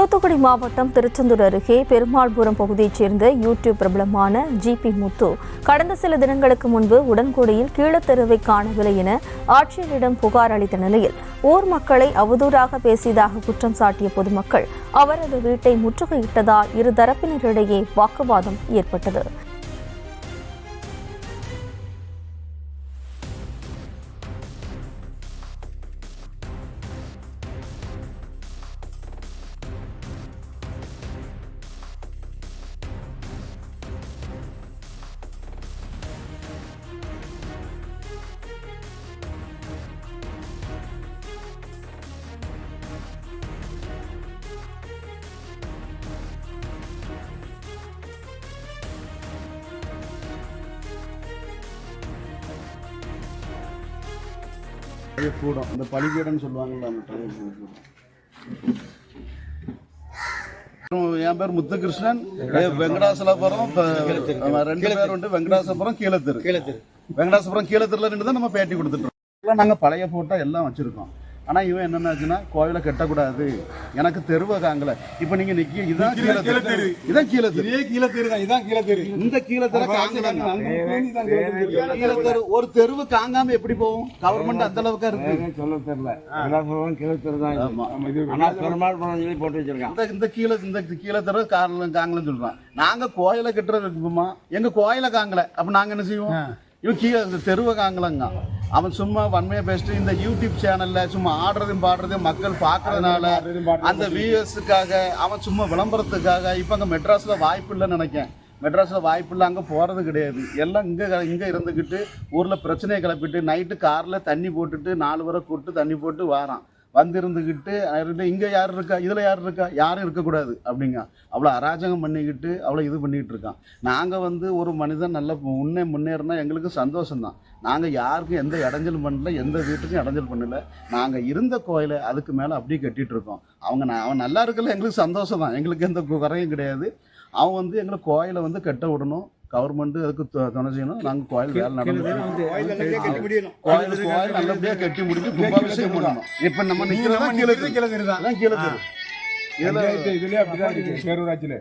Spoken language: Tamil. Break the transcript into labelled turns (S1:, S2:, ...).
S1: தூத்துக்குடி மாவட்டம் திருச்செந்தூர் அருகே பெருமாள்புரம் பகுதியைச் சேர்ந்த யூடியூப் பிரபலமான ஜிபி முத்து கடந்த சில தினங்களுக்கு முன்பு உடன்குடியில் கீழத்தெருவை காணவில்லை என ஆட்சியரிடம் புகார் அளித்த நிலையில் ஊர் மக்களை அவதூறாக பேசியதாக குற்றம் சாட்டிய பொதுமக்கள் அவரது வீட்டை முற்றுகையிட்டதால் இரு தரப்பினரிடையே வாக்குவாதம் ஏற்பட்டது.
S2: அது கூடும். இந்த பலிபீடம்னு சொல்லுவாங்கல்ல அந்த ட்ரை கூடும். என் பேர் முத்துகிருஷ்ணன். வெங்கடாசலபுரம் ரெண்டு பேர் உண்டு. வெங்கடாசபுரம் கீழத்தெரு.
S3: கீழத்தெரு.
S2: வெங்கடாசபுரம் கீழத்தெருல நின்று தான் நம்ம பேட்டி கொடுத்துட்டு இருக்கோம். நாங்கள் பழைய போட்டோ எல்லாம் வச்சிருக்கோம். ஆனா இவன் என்னன்னாச்சுன்னா கோவிலை கட்டக்கூடாது. எனக்கு தெருவை காங்கல இப்போ நீங்க நிக்கி இதான் கீழத்தெரு இதான் கீழத்தெரு
S3: இதே கீழத்தெரு தான் இதான் கீழத்தெரு
S2: இந்த கீழத்தெரு காங்கலாங்க கீழத்தெரு ஒரு தெருவு காங்காம எப்படி போகும்? கவர்மெண்ட் அந்த அளவுக்கு இருக்கு.
S4: சொல்ல தெரியல. விலாசபுரம் கீழத்தெரு தான் இது.
S2: ஆமா.
S4: ஆனா பெருமாள் சொல்லி போட்டு வச்சிருக்கான்.
S2: இந்த இந்த கீழே இந்த கீழே தர காரணம் காங்கலன்னு சொல்றான். நாங்க கோயிலை கட்டுறதுக்குமா எங்க கோயிலை காங்கல. அப்ப நாங்க என்ன செய்வோம்? இவன் கீழே இந்த தெருவை காங்கலங்க அவன் சும்மா வன்மையா பேசிட்டு இந்த யூடியூப் சேனல்ல சும்மா ஆடுறதையும் பாடுறதையும் மக்கள் பார்க்கறதுனால அந்த வியூஎஸ்க்காக அவன் சும்மா விளம்பரத்துக்காக இப்ப அங்க மெட்ராஸ்ல வாய்ப்பு இல்லைன்னு நினைக்கேன் மெட்ராஸில் வாய்ப்பு இல்லை அங்கே போகிறது கிடையாது. எல்லாம் இங்கே இங்கே இருந்துக்கிட்டு ஊரில் பிரச்சனையை கிளப்பிட்டு நைட்டு காரில் தண்ணி போட்டுட்டு நாலு பேரை கூப்பிட்டு தண்ணி போட்டு வாரான். வந்திருந்துக்கிட்டு இங்கே யார் இருக்கா இதில் யார் இருக்கா யாரும் இருக்கக்கூடாது அப்படிங்க. அவ்வளோ அராஜகம் பண்ணிக்கிட்டு அவ்வளோ இது பண்ணிக்கிட்டு இருக்கான். நாங்கள் வந்து ஒரு மனிதன் நல்ல முன்னே முன்னேறினா எங்களுக்கு சந்தோஷம்தான். நாங்கள் யாருக்கும் எந்த இடைஞ்சலும் பண்ணல எந்த வீட்டுக்கும் இடைஞ்சல் பண்ணல. நாங்கள் இருந்த கோயிலை அதுக்கு மேலே அப்படியே கட்டிட்டு இருக்கோம். அவங்க நான் அவன் நல்லா இருக்கல எங்களுக்கு சந்தோஷம் தான் எங்களுக்கு எந்த குறையும் கிடையாது. அவன் வந்து எங்களை கோயிலை வந்து கட்ட விடணும். கவர்மெண்ட் அதுக்கு துணை செய்யணும்? நாங்கள் கோயில் வேலை நடந்து கோயில் கோயில் நல்லபடியாக கட்டி முடிஞ்சு கும்பாபிஷேகம் பண்ணணும் இப்போ நம்ம நிற்கிறதா கீழே
S3: தான்.
S2: கீழே
S3: இதுலயே அப்படிதான் இருக்கு பேரூராட்சியில